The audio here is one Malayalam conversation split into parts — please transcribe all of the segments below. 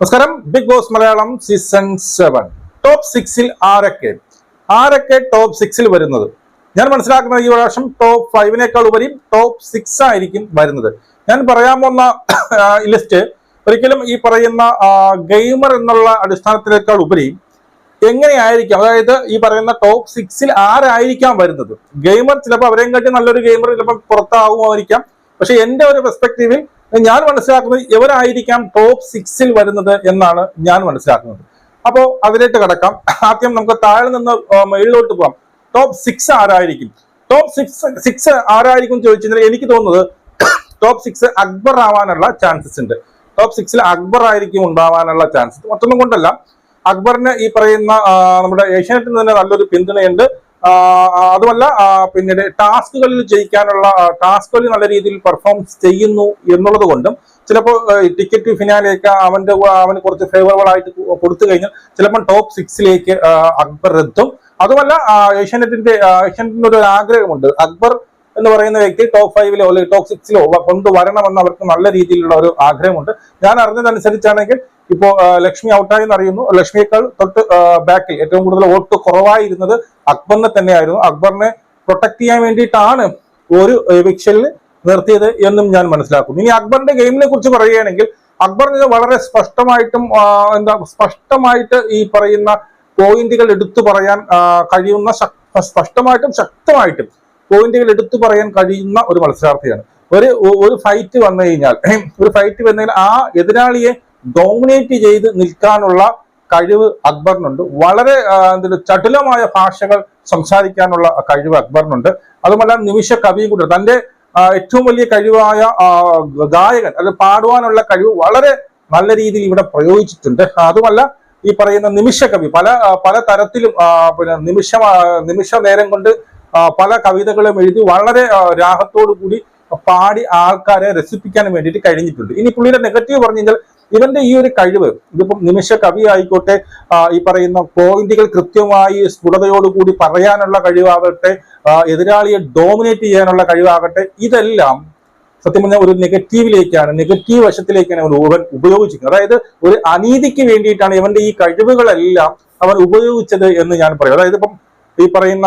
നമസ്കാരം. Big boss Malayalam season seven top സിക്സിൽ ആരൊക്കെ? ആരൊക്കെ ടോപ്പ് സിക്സിൽ വരുന്നത്? ഞാൻ മനസ്സിലാക്കുന്നത് ഈ പ്രാവശ്യം ടോപ്പ് ഫൈവിനേക്കാൾ ഉപരി ടോപ്പ് സിക്സ് ആയിരിക്കും വരുന്നത്. ഞാൻ പറയാൻ പോകുന്ന ലിസ്റ്റ് ഒരിക്കലും ഈ പറയുന്ന ഗെയിമർ എന്നുള്ള അടിസ്ഥാനത്തിനേക്കാൾ ഉപരി എങ്ങനെയായിരിക്കാം? അതായത് ഈ പറയുന്ന ടോപ്പ് സിക്സിൽ ആരായിരിക്കാം വരുന്നത്? ഗെയിമർ ചിലപ്പോൾ അവരെയും കാട്ടി നല്ലൊരു ഗെയിമർ ചിലപ്പോൾ പുറത്താവുമായിരിക്കാം. പക്ഷെ എന്റെ ഒരു പെർസ്പെക്റ്റീവിൽ ഞാൻ മനസ്സിലാക്കുന്നത് ഇവരായിരിക്കാം ടോപ്പ് സിക്സിൽ വരുന്നത് എന്നാണ് ഞാൻ മനസ്സിലാക്കുന്നത്. അപ്പോൾ അതിലേക്ക് കടക്കാം. ആദ്യം നമുക്ക് താഴെ നിന്ന് മുകളിലോട്ട് പോകാം. ടോപ്പ് സിക്സ് ആരായിരിക്കും? ടോപ്പ് സിക്സ് സിക്സ് ആരായിരിക്കും ചോദിച്ചു എനിക്ക് തോന്നുന്നത് ടോപ്പ് സിക്സ് അക്ബർ ആവാനുള്ള ചാൻസസ് ഉണ്ട്. ടോപ്പ് സിക്സിൽ അക്ബർ ആയിരിക്കും ഉണ്ടാവാനുള്ള ചാൻസസ് മറ്റൊന്നും കൊണ്ടല്ല. അക്ബറിന് ഈ പറയുന്ന നമ്മുടെ ഏഷ്യാനെറ്റിൽ തന്നെ നല്ലൊരു പിന്തുണയുണ്ട്. അതുമല്ല പിന്നീട് ടാസ്കുകളിൽ ജയിക്കാനുള്ള ടാസ്കുകളിൽ നല്ല രീതിയിൽ പെർഫോമൻസ് ചെയ്യുന്നു എന്നുള്ളത് കൊണ്ടും ചിലപ്പോൾ ടിക്കറ്റ് ഫിനാലേക്ക് അവന്റെ അവന് കുറച്ച് ഫേവറബിൾ ആയിട്ട് കൊടുത്തു കഴിഞ്ഞാൽ ചിലപ്പോൾ ടോപ്പ് സിക്സിലേക്ക് അക്ബർ എത്തും. അതുമല്ല ഏഷ്യാനെറ്റിന്റെ ഏഷ്യാനെറ്റിന്റെ ഒരു ആഗ്രഹമുണ്ട്. അക്ബർ എന്ന് പറയുന്ന വ്യക്തി ടോപ്പ് ഫൈവിലോ അല്ലെങ്കിൽ ടോപ്പ് സിക്സിലോ കൊണ്ടുവരണമെന്ന് അവർക്ക് നല്ല രീതിയിലുള്ള ഒരു ആഗ്രഹമുണ്ട്. ഞാൻ അറിഞ്ഞതനുസരിച്ചാണെങ്കിൽ ഇപ്പോ ലക്ഷ്മി ഔട്ടായി എന്നറിയുന്നു ലക്ഷ്മിയേക്കാൾ തൊട്ട് ബാക്കിൽ ഏറ്റവും കൂടുതൽ വോട്ട് കുറവായിരുന്നത് അക്ബറിനെ തന്നെയായിരുന്നു. അക്ബറിനെ പ്രൊട്ടക്ട് ചെയ്യാൻ വേണ്ടിയിട്ടാണ് ഒരു എവിക്ഷനിൽ നിർത്തിയത് എന്നും ഞാൻ മനസ്സിലാക്കുന്നു. ഇനി അക്ബറിന്റെ ഗെയിമിനെ കുറിച്ച് പറയുകയാണെങ്കിൽ അക്ബറിന് വളരെ സ്പഷ്ടമായിട്ടും എന്താ സ്പഷ്ടമായിട്ട് ഈ പറയുന്ന പോയിന്റുകൾ എടുത്തു പറയാൻ കഴിയുന്ന സ്പഷ്ടമായിട്ടും ശക്തമായിട്ടും പോയിന്റുകൾ എടുത്തു പറയാൻ കഴിയുന്ന ഒരു മത്സരാർത്ഥിയാണ്. ഒരു ഒരു ഫൈറ്റ് വന്നു കഴിഞ്ഞാൽ ഒരു ഫൈറ്റ് വന്നു കഴിഞ്ഞാൽ ആ എതിരാളിയെ ഡോമിനേറ്റ് ചെയ്ത് നിൽക്കാനുള്ള കഴിവ് അക്ബറിനുണ്ട്. വളരെ ആ, എന്തൊരു ചടുലമായ ഭാഷകൾ സംസാരിക്കാനുള്ള കഴിവ് അക്ബറിനുണ്ട്. അതുമല്ല നിമിഷ കവിയും കൂടെ തന്റെ ഏറ്റവും വലിയ കഴിവായ ഗായകൻ അത് പാടുവാനുള്ള കഴിവ് വളരെ നല്ല രീതിയിൽ ഇവിടെ പ്രയോഗിച്ചിട്ടുണ്ട്. അതുമല്ല ഈ പറയുന്ന നിമിഷ കവി പല പല തരത്തിലും പിന്നെ നിമിഷ നിമിഷ നേരം കൊണ്ട് പല കവിതകളും എഴുതി വളരെ രാഹത്തോടു കൂടി പാടി ആൾക്കാരെ രസിപ്പിക്കാൻ വേണ്ടിയിട്ട് കഴിഞ്ഞിട്ടുണ്ട്. ഇനി പുള്ളിയുടെ നെഗറ്റീവ് പറഞ്ഞു കഴിഞ്ഞാൽ ഇവന്റെ ഈ ഒരു കഴിവ് ഇതിപ്പം നിമിഷ കവി ആയിക്കോട്ടെ ഈ പറയുന്ന പോയിന്റുകൾ കൃത്യമായി സ്ഫുടതയോടുകൂടി പറയാനുള്ള കഴിവാകട്ടെ എതിരാളിയെ ഡോമിനേറ്റ് ചെയ്യാനുള്ള കഴിവാകട്ടെ ഇതെല്ലാം സത്യം പറഞ്ഞാൽ ഒരു നെഗറ്റീവിലേക്കാണ് നെഗറ്റീവ് വശത്തിലേക്കാണ് അവൻ ഇവൻ ഉപയോഗിച്ചിരിക്കുന്നത്. അതായത് ഒരു അനീതിക്ക് വേണ്ടിയിട്ടാണ് ഇവന്റെ ഈ കഴിവുകളെല്ലാം അവൻ ഉപയോഗിച്ചത് എന്ന് ഞാൻ പറയും. അതായത് ഇപ്പം ഈ പറയുന്ന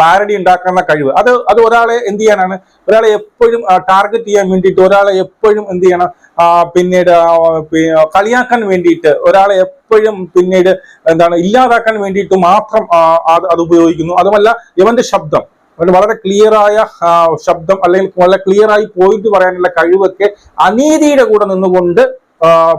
പാരഡി ഉണ്ടാക്കുന്ന കഴിവ്. അത് അത് ഒരാളെ എന്ത് ചെയ്യാനാണ്? ഒരാളെ എപ്പോഴും ടാർഗറ്റ് ചെയ്യാൻ വേണ്ടിയിട്ട് ഒരാളെ എപ്പോഴും എന്ത് ചെയ്യണം? പിന്നീട് കളിയാക്കാൻ വേണ്ടിയിട്ട് ഒരാളെ എപ്പോഴും പിന്നീട് എന്താണ് ഇല്ലാതാക്കാൻ വേണ്ടിയിട്ട് മാത്രം അത് ഉപയോഗിക്കുന്നു. അതുമല്ല ഇവന്റെ ശബ്ദം. വളരെ ക്ലിയറായ ശബ്ദം അല്ലെങ്കിൽ വളരെ ക്ലിയറായി പോയിന്റ് പറയാനുള്ള കഴിവൊക്കെ അനീതിയുടെ കൂടെ നിന്നുകൊണ്ട്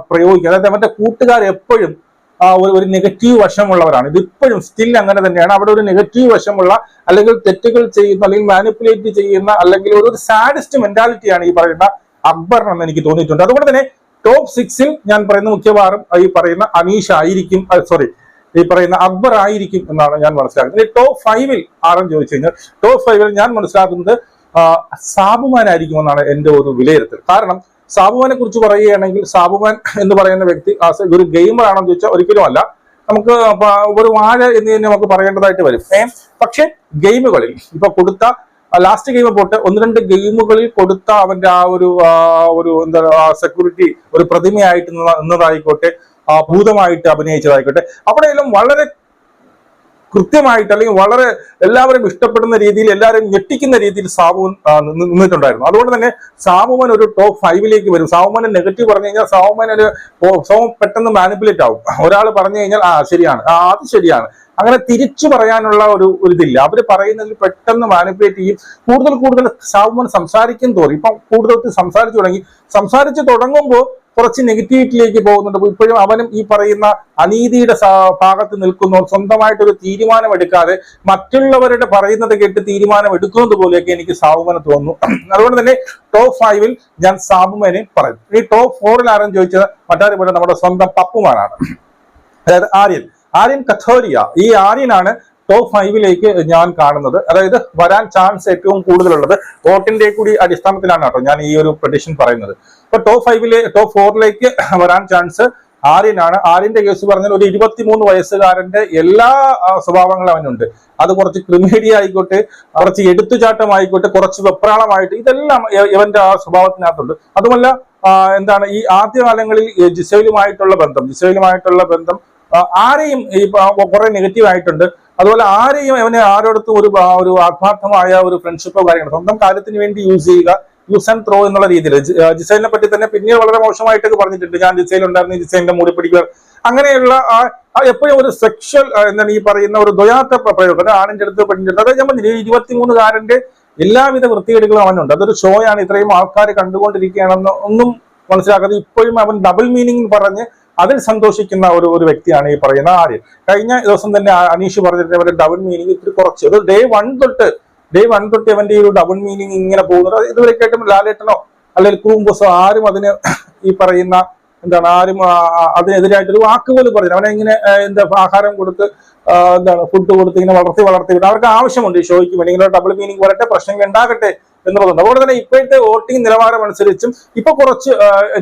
പ്രയോഗിക്കുക. അതായത് അവന്റെ കൂട്ടുകാർ എപ്പോഴും ഒരു ഒരു നെഗറ്റീവ് വശമുള്ളവരാണ്. ഇതിപ്പോഴും സ്റ്റിൽ അങ്ങനെ തന്നെയാണ്. അവിടെ ഒരു നെഗറ്റീവ് വശമുള്ള അല്ലെങ്കിൽ തെറ്റുകൾ ചെയ്യുന്ന അല്ലെങ്കിൽ മാനിപ്പുലേറ്റ് ചെയ്യുന്ന അല്ലെങ്കിൽ ഒരു സാഡിസ്റ്റ് മെന്റാലിറ്റിയാണ് ഈ പറയുന്ന അക്ബർ എന്ന് എനിക്ക് തോന്നിയിട്ടുണ്ട്. അതുകൊണ്ട് തന്നെ ടോപ്പ് സിക്സിൽ ഞാൻ പറയുന്ന മുഖ്യവാറും ഈ പറയുന്ന അനീഷ് ആയിരിക്കും സോറി ഈ പറയുന്ന അക്ബർ ആയിരിക്കും എന്നാണ് ഞാൻ മനസ്സിലാക്കുന്നത്. ടോപ്പ് ഫൈവിൽ ആരെന്ന് ചോദിച്ചു കഴിഞ്ഞാൽ ടോപ്പ് ഫൈവിൽ ഞാൻ മനസ്സിലാക്കുന്നത് സാബുമാനായിരിക്കും സാബുമാൻ ആയിരിക്കും എന്നാണ് എന്റെ ഒരു വിലയിരുത്തൽ. കാരണം സാബുമാനെ കുറിച്ച് പറയുകയാണെങ്കിൽ സാബുമാൻ എന്ന് പറയുന്ന വ്യക്തി ഒരു ഗെയിമർ ആണെന്ന് ചോദിച്ചാൽ ഒരിക്കലും അല്ല. നമുക്ക് ഒരു വാഴ എന്ന് തന്നെ നമുക്ക് പറയേണ്ടതായിട്ട് വരും. പക്ഷെ ഗെയിമുകളിൽ ഇപ്പൊ കൊടുത്ത ലാസ്റ്റ് ഗെയിം പോട്ട് ഒന്ന് രണ്ട് ഗെയിമുകളിൽ കൊടുത്ത അവന്റെ ആ ഒരു ഒരു എന്താ സെക്യൂരിറ്റി ഒരു പ്രതിമയായിട്ട് നിന്ന- നിന്നതായിക്കോട്ടെ ഭൂതമായിട്ട് അഭിനയിച്ചതായിക്കോട്ടെ. അവിടെയെല്ലാം വളരെ കൃത്യമായിട്ട് അല്ലെങ്കിൽ വളരെ എല്ലാവരും ഇഷ്ടപ്പെടുന്ന രീതിയിൽ എല്ലാവരും ഞെട്ടിക്കുന്ന രീതിയിൽ സാബുവൻ നിന്നിട്ടുണ്ടായിരുന്നു. അതുകൊണ്ട് തന്നെ സാബുമൻ ഒരു ടോപ്പ് ഫൈവിലേക്ക് വരും. സാബുമനെ നെഗറ്റീവ് പറഞ്ഞു കഴിഞ്ഞാൽ സാബുമൻ ഒരു ഓ, പെട്ടെന്ന് മാനിപ്പുലേറ്റ് ആവും. ഒരാൾ പറഞ്ഞു കഴിഞ്ഞാൽ ആ ശരിയാണ്. ആ അത് ശരിയാണ്. അങ്ങനെ തിരിച്ചു പറയാനുള്ള ഒരു ഇതില്ല. അവർ പറയുന്നതിൽ പെട്ടെന്ന് മാനിപ്പുലേറ്റ് ചെയ്യും. കൂടുതൽ കൂടുതൽ സാബുമൻ സംസാരിക്കും തോന്നി ഇപ്പം കൂടുതൽ സംസാരിച്ചു തുടങ്ങി. സംസാരിച്ച് തുടങ്ങുമ്പോൾ കുറച്ച് നെഗറ്റിവിറ്റിയിലേക്ക് പോകുന്നുണ്ട്. അപ്പൊ ഇപ്പോഴും അവനും ഈ പറയുന്ന അനീതിയുടെ ഭാഗത്ത് നിൽക്കുന്നു. സ്വന്തമായിട്ടൊരു തീരുമാനം എടുക്കാതെ മറ്റുള്ളവരുടെ പറയുന്നത് കേട്ട് തീരുമാനം എടുക്കുന്നത് പോലെയൊക്കെ എനിക്ക് സാബുമനെ തോന്നുന്നു. അതുകൊണ്ട് തന്നെ ടോപ്പ് ഫൈവിൽ ഞാൻ സാബുമനെ പറയും. ഈ ടോപ്പ് ഫോറിൽ ആരും ചോദിച്ചത്? മറ്റാരും പോലെ നമ്മുടെ സ്വന്തം പപ്പുമാനാണ് അതായത് ആര്യൻ. ആര്യൻ കഥോരിയ ഈ ആര്യനാണ് ടോപ്പ് ഫൈവിലേക്ക് ഞാൻ കാണുന്നത്. അതായത് വരാൻ ചാൻസ് ഏറ്റവും കൂടുതലുള്ളത് വോട്ടിന്റെ കൂടി അടിസ്ഥാനത്തിലാണ് കേട്ടോ ഞാൻ ഈ ഒരു പ്രഡിഷൻ പറയുന്നത്. അപ്പൊ ടോപ്പ് ഫൈവിലെ ടോപ്പ് ഫോറിലേക്ക് വരാൻ ചാൻസ് ആര്യനാണ്. ആര്യന്റെ കേസ് പറഞ്ഞാൽ ഒരു ഇരുപത്തിമൂന്ന് വയസ്സുകാരന്റെ എല്ലാ സ്വഭാവങ്ങളും അവനുണ്ട്. അത് കുറച്ച് ക്രിമേഡി ആയിക്കോട്ടെ കുറച്ച് എടുത്തുചാട്ടമായിക്കോട്ടെ കുറച്ച് വെപ്രാളമായിട്ട് ഇതെല്ലാം ഇവന്റെ ആ സ്വഭാവത്തിനകത്തുണ്ട്. അതുമല്ല എന്താണ് ഈ ആദ്യകാലങ്ങളിൽ ജിസയിലുമായിട്ടുള്ള ബന്ധം ജിസൈലുമായിട്ടുള്ള ബന്ധം ആരെയും ഈ കുറെ നെഗറ്റീവ് ആയിട്ടുണ്ട്. അതുപോലെ ആരെയും അവനെ ആരോടത്തും ഒരു ഒരു ആത്മാർത്ഥമായ ഒരു ഫ്രണ്ട്ഷിപ്പോ കാര്യങ്ങളോ സ്വന്തം കാര്യത്തിന് വേണ്ടി യൂസ് ചെയ്യുക യൂസ് ആൻഡ് ത്രോ എന്നുള്ള രീതിയിൽ. ജിസൈലിനെ പറ്റി തന്നെ പിന്നീട് വളരെ മോശമായിട്ടൊക്കെ പറഞ്ഞിട്ടുണ്ട്. ഞാൻ ജിസൈൽ ഉണ്ടായിരുന്നു ജിസൈലിന്റെ മൂടി പിടിക്കുക അങ്ങനെയുള്ള ആ- എപ്പോഴും ഒരു സെക്ഷൽ എന്താണ് ഈ പറയുന്ന ഒരു ദ്വയാത്ത പ്രയോഗം. ആണിന്റെ അടുത്ത് പെണ്ണിന്റെ അടുത്ത് അതായത് ഞാൻ പറഞ്ഞില്ലേ, ഇരുപത്തിമൂന്നുകാരന്റെ എല്ലാവിധ വൃത്തികേടുകളും അവനുണ്ട്. അതൊരു ഷോയാണ് ഇത്രയും ആൾക്കാർ കണ്ടുകൊണ്ടിരിക്കുകയാണെന്ന് ഒന്നും മനസ്സിലാക്കാതെ ഇപ്പോഴും അവൻ ഡബിൾ മീനിങ് പറഞ്ഞ് അതിൽ സന്തോഷിക്കുന്ന ഒരു ഒരു വ്യക്തിയാണ് ഈ പറയുന്ന ആര്യൻ. കഴിഞ്ഞ ദിവസം തന്നെ അനീഷ് പറഞ്ഞിട്ട് ഡബിൾ മീനിങ് ഇത്തിരി കുറച്ച്. അത് ഡേ വൺ തൊട്ട് ഡേ വൺ തൊട്ട് അവന്റെ ഈ ഒരു ഡബിൾ മീനിങ് ഇങ്ങനെ പോകുന്നത് ഇതുവരെ കേട്ടോ ലാലേട്ടനോ അല്ലെങ്കിൽ കൂമ്പസോ ആരും അതിന് ഈ പറയുന്ന എന്താണ് ആരും അതിനെതിരായിട്ടൊരു വാക്ക് പോലും അവനെ ഇങ്ങനെ എന്താ ആഹാരം കൊടുത്ത് എന്താണ് ഫുഡ് കൊടുത്ത് ഇങ്ങനെ വളർത്തി വളർത്തി വിട്ട് അവർക്ക് ആവശ്യമുണ്ട് ഈ ഷോയ്ക്ക് വേണ്ടി. ഡബിൾ മീനിങ് വരട്ടെ പ്രശ്നങ്ങൾ ഉണ്ടാകട്ടെ എന്നുള്ളതുണ്ട്. അതുകൊണ്ട് തന്നെ ഇപ്പോഴത്തെ വോട്ടിംഗ് നിലവാരം അനുസരിച്ചും ഇപ്പൊ കുറച്ച്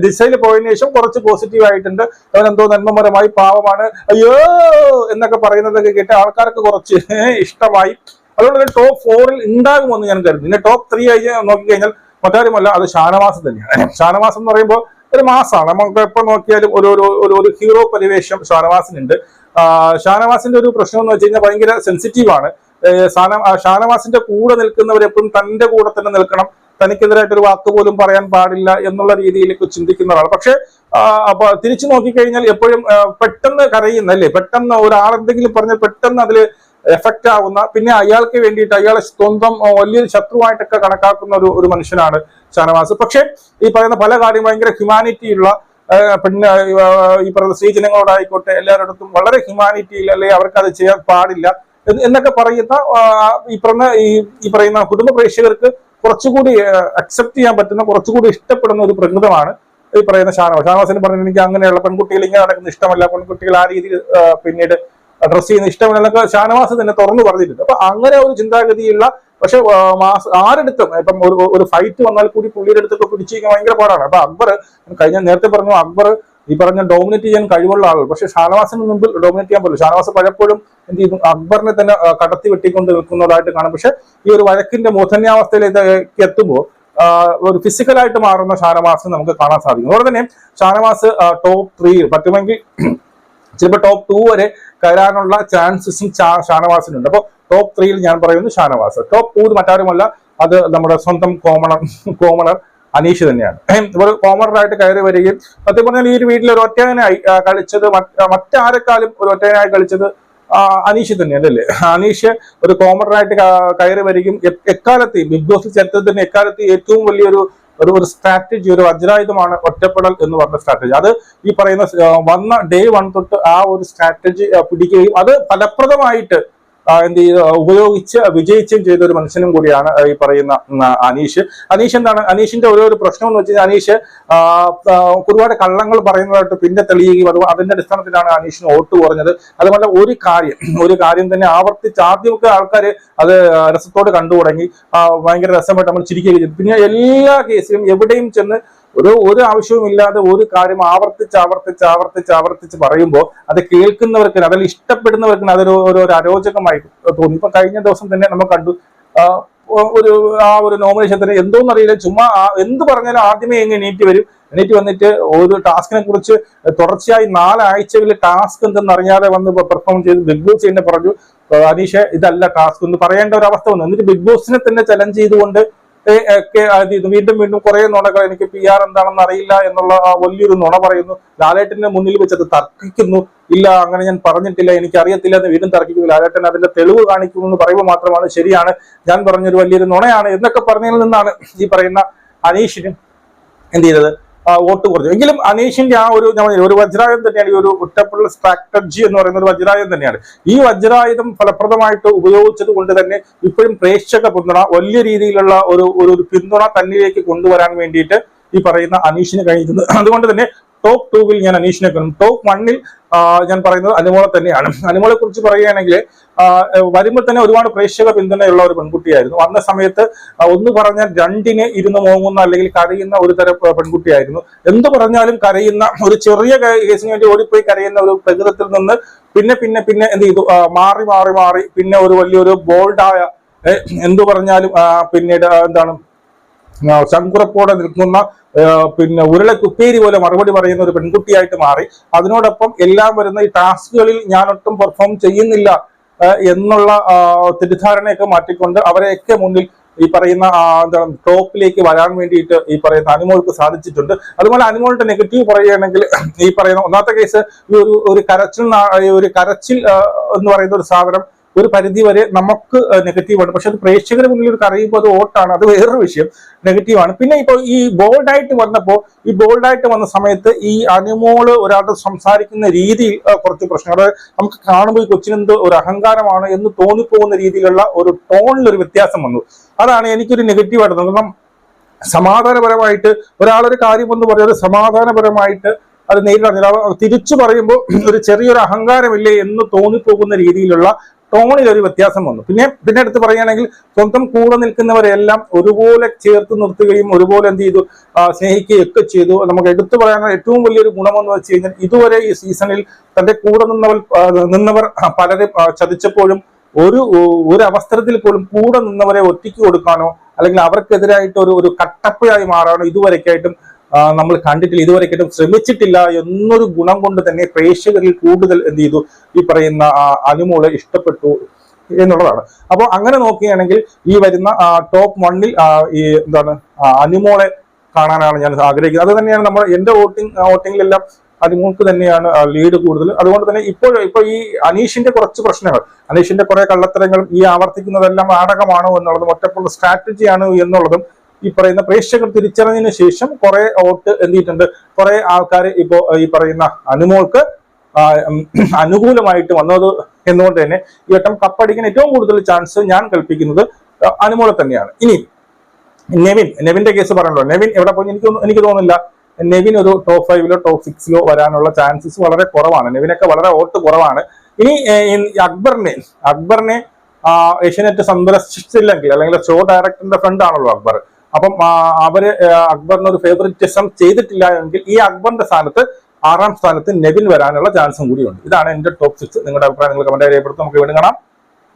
ദിശയിൽ പോയതിനു ശേഷം കുറച്ച് പോസിറ്റീവ് ആയിട്ടുണ്ട്. അവൻ എന്തോ നന്മമരമായി പാവമാണ്. അയ്യോ എന്നൊക്കെ പറയുന്നതൊക്കെ കേട്ട് ആൾക്കാർക്ക് കുറച്ച് ഇഷ്ടമായി. അതുകൊണ്ട് തന്നെ ടോപ്പ് ഫോറിൽ ഉണ്ടാകുമെന്ന് ഞാൻ കരുതുന്നു. പിന്നെ ടോപ്പ് ത്രീ ആയി നോക്കിക്കഴിഞ്ഞാൽ മറ്റാരുമല്ല അത് ഷാനവാസം തന്നെയാണ്. ഷാനവാസം എന്ന് പറയുമ്പോൾ ഒരു മാസമാണ് നമുക്ക് എപ്പോൾ നോക്കിയാലും ഒരു ഒരു ഒരു ഹീറോ പരിവേഷം ഷാനവാസിനുണ്ട്. ഷാനവാസിന്റെ ഒരു പ്രശ്നം എന്ന് വെച്ച് കഴിഞ്ഞാൽ ഭയങ്കര സെൻസിറ്റീവ് ആണ്. ഷാനവാസിന്റെ കൂടെ നിൽക്കുന്നവരെപ്പോഴും തന്റെ കൂടെ തന്നെ നിൽക്കണം. തനിക്കെതിരായിട്ട് ഒരു വാക്ക് പോലും പറയാൻ പാടില്ല എന്നുള്ള രീതിയിലേക്ക് ചിന്തിക്കുന്ന ഒരാൾ പക്ഷെ അപ്പൊ തിരിച്ചു നോക്കിക്കഴിഞ്ഞാൽ എപ്പോഴും പെട്ടെന്ന് കരയുന്ന അല്ലേ? പെട്ടെന്ന് ഒരാളെന്തെങ്കിലും പറഞ്ഞ് പെട്ടെന്ന് അതിൽ എഫക്റ്റ് ആവുന്ന പിന്നെ അയാൾക്ക് വേണ്ടിയിട്ട് അയാളെ സ്വന്തം വലിയൊരു ശത്രുവായിട്ടൊക്കെ കണക്കാക്കുന്ന ഒരു ഒരു മനുഷ്യനാണ് ഷാനവാസ്. പക്ഷേ ഈ പറയുന്ന പല കാര്യം ഭയങ്കര ഹ്യൂമാനിറ്റി ഉള്ള പിന്നെ ഈ പറയുന്ന സ്ത്രീജനങ്ങളോടായിക്കോട്ടെ എല്ലാവരുടെ വളരെ ഹ്യൂമാനിറ്റിയിൽ അല്ലെങ്കിൽ അവർക്ക് അത് ചെയ്യാൻ പാടില്ല എന്നൊക്കെ പറയുന്ന ഈ പറഞ്ഞ ഈ ഈ പറയുന്ന കുടുംബ പ്രേക്ഷകർക്ക് കുറച്ചുകൂടി അക്സെപ്റ്റ് ചെയ്യാൻ പറ്റുന്ന കുറച്ചുകൂടി ഇഷ്ടപ്പെടുന്ന ഒരു പ്രകൃതമാണ് ഈ പറയുന്ന ഷാനവാസ്. ഷാനവാസിന് പറഞ്ഞു എനിക്ക് അങ്ങനെയുള്ള പെൺകുട്ടികൾ ഇങ്ങനെ നടക്കുന്ന ഇഷ്ടമല്ല പെൺകുട്ടികൾ ആ രീതിയിൽ പിന്നീട് ഡ്രസ് ചെയ്യുന്ന ഇഷ്ടമല്ലെന്നൊക്കെ ഷാനവാസ് തന്നെ തുറന്നു പറഞ്ഞിട്ടുണ്ട്. അപ്പൊ അങ്ങനെ ഒരു ചിന്താഗതിയുള്ള പക്ഷെ ആരെടുത്തും ഇപ്പം ഒരു ഒരു ഫൈറ്റ് വന്നാൽ കൂടി പുള്ളിയുടെ അടുത്തൊക്കെ പിടിച്ചിരിക്കാൻ ഭയങ്കര പാടാണ്. അപ്പൊ അക്ബർ കഴിഞ്ഞ നേരത്തെ പറഞ്ഞു അക്ബർ ഈ പറഞ്ഞ ഡോമിനേറ്റ് ചെയ്യാൻ കഴിവുള്ള ആൾ പക്ഷെ ഷാനവാസിന് മുമ്പിൽ ഡോമിനേറ്റ് ചെയ്യാൻ പറ്റില്ല. ഷാനവാസ് പലപ്പോഴും എന്ത് ചെയ്തു അക്ബറിനെ തന്നെ കടത്തി വെട്ടിക്കൊണ്ട് നിൽക്കുന്നതായിട്ട് കാണും. പക്ഷെ ഈ ഒരു വഴക്കിന്റെ മൂർധന്യാവസ്ഥയിലേക്ക് എത്തുമ്പോൾ ഒരു ഫിസിക്കലായിട്ട് മാറുന്ന ഷാനവാസ് നമുക്ക് കാണാൻ സാധിക്കും. അതുപോലെ തന്നെ ഷാനവാസ് ടോപ്പ് ത്രീ പറ്റുമെങ്കിൽ ചിലപ്പോൾ ടോപ്പ് ടു വരെ കയറാനുള്ള ചാൻസസും ഷാനവാസിനുണ്ട്. അപ്പോൾ ടോപ്പ് ത്രീയിൽ ഞാൻ പറയുന്നു ഷാനവാസ്. ടോപ്പ് ടു മറ്റാരുമല്ല അത് നമ്മുടെ സ്വന്തം കോമണർ കോമണർ അനീഷ് തന്നെയാണ്. ഒരു കോമണറായിട്ട് കയറി വരികയും സത്യം പറഞ്ഞാൽ ഈ ഒരു വീട്ടിൽ ഒരു ഒറ്റയനായി കളിച്ചത്. മറ്റ് മറ്റാരെക്കാളും ഒരു ഒറ്റയനായി കളിച്ചത് അനീഷ് തന്നെയാണ് അല്ലേ? അനീഷ് ഒരു കോമണറായിട്ട് കയറി വരികയും എക്കാലത്തെയും ബിഗ് ബോസ് ചരിത്രത്തിന് എക്കാലത്തെയും എക്കാലത്ത് ഏറ്റവും വലിയൊരു ഒരു ഒരു സ്ട്രാറ്റജി ഒരു വജ്രായുധമാണ് ഒറ്റപ്പെടൽ എന്ന് പറഞ്ഞ സ്ട്രാറ്റജി അത് ഈ പറയുന്ന വന്ന ഡേ വൺ തൊട്ട് ആ ഒരു സ്ട്രാറ്റജി പിടിക്കുകയും അത് ഫലപ്രദമായിട്ട് എന്ത് ചെയ്ത്? ഉപയോഗിച്ച് വിജയിച്ചും ചെയ്ത ഒരു മനുഷ്യനും കൂടിയാണ് ഈ പറയുന്ന അനീഷ്. അനീഷ് എന്താണ്? അനീഷിന്റെ ഓരോ ഒരു പ്രശ്നം എന്ന് വെച്ചാൽ അനീഷ് ഒരുപാട് കള്ളങ്ങൾ പറയുന്നതായിട്ട് പിന്നെ തെളിയുകയും അത് അതിന്റെ അടിസ്ഥാനത്തിലാണ് അനീഷിന് വോട്ട് കുറഞ്ഞത്. അതുപോലെ ഒരു കാര്യം ഒരു കാര്യം തന്നെ ആവർത്തിച്ച് ആദ്യമൊക്കെ ആൾക്കാർ അത് രസത്തോട് കണ്ടു തുടങ്ങി ഭയങ്കര രസമായിട്ട് നമ്മൾ ചിരിക്കുകയും ചെയ്തു. പിന്നെ എല്ലാ കേസിലും എവിടെയും ചെന്ന് ഒരു ഒരു ആവശ്യവും ഇല്ലാതെ ഒരു കാര്യം ആവർത്തിച്ച് ആവർത്തിച്ച് ആവർത്തിച്ച് ആവർത്തിച്ച് പറയുമ്പോൾ അത് കേൾക്കുന്നവർക്ക് അതിൽ ഇഷ്ടപ്പെടുന്നവർക്ക് അതൊരു ഒരു അരോചകമായി തോന്നി. ഇപ്പൊ കഴിഞ്ഞ ദിവസം തന്നെ നമ്മൾ കണ്ടു. ഒരു ആ ഒരു നോമിനേഷത്തിന് എന്തോന്നറിയില്ല ചുമ്മാ എന്ത് പറഞ്ഞാലും ആദ്യമേ എങ്ങനെ എണീറ്റ് വരും. എണീറ്റ് വന്നിട്ട് ഒരു ടാസ്കിനെ കുറിച്ച് തുടർച്ചയായി നാലാഴ്ചകൾ ടാസ്ക് എന്തെന്ന് അറിയാതെ വന്ന് പെർഫോം ചെയ്ത് ബിഗ് ബോസ് തന്നെ പറഞ്ഞു അനീഷ ഇതല്ല ടാസ്ക് എന്ന് പറയേണ്ട ഒരു അവസ്ഥ വന്നു. എന്നിട്ട് ബിഗ് ബോസിനെ തന്നെ ചലഞ്ച് ചെയ്തുകൊണ്ട് വീണ്ടും വീണ്ടും കുറെ നുണകൾ എനിക്ക് പി ആർ എന്താണെന്ന് അറിയില്ല എന്നുള്ള വലിയൊരു നുണ പറയുന്നു. ലാലേട്ടന്റെ മുന്നിൽ വെച്ച് അത് തർക്കിക്കുന്നു. ഇല്ല അങ്ങനെ ഞാൻ പറഞ്ഞിട്ടില്ല എനിക്ക് അറിയത്തില്ല എന്ന് വീണ്ടും തർക്കിക്കുന്നു. ലാലേട്ടൻ അതിന്റെ തെളിവ് കാണിക്കുന്നു എന്ന് പറയുമ്പോൾ മാത്രമാണ് ശരിയാണ്. ഞാൻ പറഞ്ഞൊരു വലിയൊരു നുണയാണ് എന്നൊക്കെ പറഞ്ഞതിൽ നിന്നാണ് ഈ പറയുന്ന അനീഷിനും എന്ത് ചെയ്തത്? വോട്ട് കുറഞ്ഞു. എങ്കിലും അനീഷിന്റെ ആ ഒരു ഒരു വജ്രായുധം തന്നെയാണ് ഈ ഒരു ഒറ്റപ്പുള്ള സ്ട്രാറ്റജി എന്ന് പറയുന്ന ഒരു വജ്രായുധം തന്നെയാണ്. ഈ വജ്രായുധം ഫലപ്രദമായിട്ട് ഉപയോഗിച്ചത് കൊണ്ട് തന്നെ ഇപ്പോഴും പ്രേക്ഷക പിന്തുണ വലിയ രീതിയിലുള്ള ഒരു ഒരു പിന്തുണ തന്നിലേക്ക് കൊണ്ടുവരാൻ വേണ്ടിയിട്ട് ഈ പറയുന്ന അനീഷിന് കഴിയുന്നത് അതുകൊണ്ട് തന്നെ ടോപ്പ് ടൂവിൽ ഞാൻ അനീഷിനെ കാണും ടോപ്പ് വണ്ണിൽ ഞാൻ പറയുന്നത് അനുമോളെ തന്നെയാണ്. അനുമോളെ കുറിച്ച് പറയുകയാണെങ്കിൽ വരുമ്പോൾ തന്നെ ഒരുപാട് പ്രേക്ഷക പിന്തുണയുള്ള ഒരു പെൺകുട്ടിയായിരുന്നു. വന്ന സമയത്ത് ഒന്ന് പറഞ്ഞാൽ രണ്ടിന് ഇരുന്ന് മോങ്ങുന്ന അല്ലെങ്കിൽ കരയുന്ന ഒരു തരം പെൺകുട്ടിയായിരുന്നു. എന്ത് പറഞ്ഞാലും കരയുന്ന ഒരു ചെറിയ കേസിന് വേണ്ടി ഓടിപ്പോയി കരയുന്ന ഒരു പ്രകൃതത്തിൽ നിന്ന് പിന്നെ പിന്നെ പിന്നെ എന്ത് ചെയ്തു? മാറി മാറി മാറി പിന്നെ ഒരു വലിയൊരു ബോൾഡായ എന്തു പറഞ്ഞാലും പിന്നീട് എന്താണ് ശങ്കുറപ്പോടെ നിൽക്കുന്ന പിന്നെ ഉരുളക്കുപ്പേരി പോലെ മറുപടി പറയുന്ന ഒരു പെൺകുട്ടിയായിട്ട് മാറി. അതിനോടൊപ്പം എല്ലാം വരുന്ന ഈ ടാസ്കുകളിൽ ഞാൻ ഒട്ടും പെർഫോം ചെയ്യുന്നില്ല എന്നുള്ള തെറ്റിദ്ധാരണയൊക്കെ മാറ്റിക്കൊണ്ട് അവരെയൊക്കെ മുന്നിൽ ഈ പറയുന്ന എന്താണ് ടോപ്പിലേക്ക് വരാൻ വേണ്ടിയിട്ട് ഈ പറയുന്ന അനുമോൾക്ക് സാധിച്ചിട്ടുണ്ട്. അതുപോലെ അനുമോളുടെ നെഗറ്റീവ് പറയുകയാണെങ്കിൽ ഈ പറയുന്ന ഒന്നാമത്തെ കേസ് ഈ ഒരു ഒരു കരച്ചിൽ ഒരു കരച്ചിൽ എന്ന് പറയുന്ന ഒരു സാധനം ഒരു പരിധി വരെ നമുക്ക് നെഗറ്റീവാണ് പക്ഷെ അത് പ്രേക്ഷകരുടെ മുന്നിൽ ഒരു കറിയുമ്പോൾ അത് ഓട്ടാണ്. അത് വേറൊരു വിഷയം. നെഗറ്റീവാണ് പിന്നെ ഇപ്പൊ ഈ ബോൾഡായിട്ട് വന്നപ്പോൾ ഈ ബോൾഡായിട്ട് വന്ന സമയത്ത് ഈ അനുമോൾ ഒരാളുടെ സംസാരിക്കുന്ന രീതിയിൽ കുറച്ച് പ്രശ്നം അതായത് നമുക്ക് കാണുമ്പോൾ ഈ കൊച്ചിനെന്ത് ഒരു അഹങ്കാരമാണ് എന്ന് തോന്നിപ്പോകുന്ന രീതിയിലുള്ള ഒരു ടോണിൽ ഒരു വ്യത്യാസം വന്നു. അതാണ് എനിക്കൊരു നെഗറ്റീവായിട്ട് കാരണം സമാധാനപരമായിട്ട് ഒരാളൊരു കാര്യം ഒന്ന് പറയാതെ സമാധാനപരമായിട്ട് അത് നേരിടുന്നില്ല തിരിച്ചു പറയുമ്പോൾ ഒരു ചെറിയൊരു അഹങ്കാരമില്ലേ എന്ന് തോന്നിപ്പോകുന്ന രീതിയിലുള്ള ടോണിൽ ഒരു വ്യത്യാസം വന്നു. പിന്നെ പിന്നെ അടുത്ത് പറയുകയാണെങ്കിൽ സ്വന്തം കൂടെ നിൽക്കുന്നവരെല്ലാം ഒരുപോലെ ചേർത്ത് നിർത്തുകയും ഒരുപോലെ എന്ത് ചെയ്തു? സ്നേഹിക്കുകയും ഒക്കെ ചെയ്തു. നമുക്ക് എടുത്തു പറയാനുള്ള ഏറ്റവും വലിയൊരു ഗുണമെന്ന് വെച്ച് കഴിഞ്ഞാൽ ഇതുവരെ ഈ സീസണിൽ തന്റെ കൂടെ നിന്നവർ നിന്നവർ പലരെ ചതിച്ചപ്പോഴും ഒരു ഒരു അവസരത്തിൽ പോലും കൂടെ നിന്നവരെ ഒറ്റയ്ക്ക് കൊടുക്കാനോ അല്ലെങ്കിൽ അവർക്കെതിരായിട്ട് ഒരു ഒരു കട്ടപ്പയായി മാറാനോ ഇതുവരെക്കായിട്ടും നമ്മൾ കണ്ടിട്ടില്ല ഇതുവരെക്കായിട്ടും ശ്രമിച്ചിട്ടില്ല എന്നൊരു ഗുണം കൊണ്ട് തന്നെ പ്രേക്ഷകരിൽ കൂടുതൽ എന്ത് ചെയ്തു? ഈ പറയുന്ന അനുമോളെ ഇഷ്ടപ്പെട്ടു എന്നുള്ളതാണ്. അപ്പോൾ അങ്ങനെ നോക്കുകയാണെങ്കിൽ ഈ വരുന്ന ടോപ്പ് വണ്ണിൽ ഈ എന്താണ് അനുമോളെ കാണാനാണ് ഞാൻ ആഗ്രഹിക്കുന്നത്. അത് തന്നെയാണ് നമ്മൾ എന്റെ വോട്ടിംഗ് വോട്ടിങ്ങിലെല്ലാം അനുമോൾക്ക് തന്നെയാണ് ലീഡ് കൂടുതൽ. അതുകൊണ്ട് തന്നെ ഇപ്പോൾ ഇപ്പോൾ ഈ അനീഷിന്റെ കുറച്ച് പ്രശ്നങ്ങൾ അനീഷിന്റെ കുറെ കള്ളത്തരങ്ങൾ ഈ ആവർത്തിക്കുന്നതെല്ലാം നാടകമാണോ എന്നുള്ളതും ഒറ്റപ്പുള്ള സ്ട്രാറ്റജിയാണ് എന്നുള്ളതും ഈ പറയുന്ന പ്രേക്ഷകർ തിരിച്ചറിഞ്ഞതിന് ശേഷം കുറെ വോട്ട് എന്ത് ചെയ്തിട്ടുണ്ട് കുറെ ആൾക്കാർ ഇപ്പോ ഈ പറയുന്ന അനുമോൾക്ക് അനുകൂലമായിട്ട് വന്നത് എന്നുകൊണ്ട് തന്നെ ഈ വട്ടം കപ്പടിക്കാൻ ഏറ്റവും കൂടുതൽ ചാൻസ് ഞാൻ കൽപ്പിക്കുന്നത് അനുമോളെ തന്നെയാണ്. ഇനി നെവിൻ നെവിന്റെ കേസ് പറയണല്ലോ നെവിൻ എവിടെ പോയി? എനിക്ക് എനിക്ക് തോന്നുന്നില്ല. നെവിൻ ഒരു ടോപ്പ് ഫൈവിലോ ടോപ്പ് സിക്സിലോ വരാനുള്ള ചാൻസസ് വളരെ കുറവാണ്. നെവിനൊക്കെ വളരെ വോട്ട് കുറവാണ്. ഇനി അക്ബറിനെ അക്ബറിനെ ഏഷ്യാനെറ്റ് സന്ദർശിച്ചില്ലെങ്കിൽ അല്ലെങ്കിൽ ഷോ ഡയറക്ടറിന്റെ ഫ്രണ്ട് ആണല്ലോ അക്ബർ. അപ്പം അവർ അക്ബറിന് ഒരു ഫേവറിറ്റിസം ചെയ്തിട്ടില്ല എങ്കിൽ ഈ അക്ബറിന്റെ സ്ഥാനത്ത് ആറാം സ്ഥാനത്ത് നെവിൻ വരാനുള്ള ചാൻസും കൂടിയുണ്ട്. ഇതാണ് എന്റെ ടോപ്പ് സിക്സ് നിങ്ങളുടെ അഭിപ്രായം നിങ്ങൾ കമന്റ് രേഖപ്പെടുത്തും നമുക്ക് വീണ്ടും കാണാം.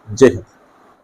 ജയ് ഹിന്ദ്.